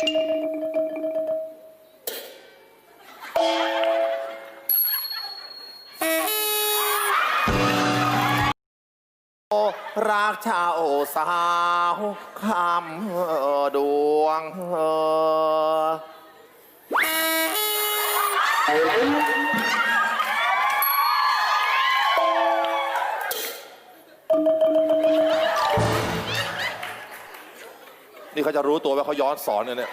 รักชาวสาวคำดวง นี่เขาจะรู้ตัวว่าเขาย้อนสอนเนี่ย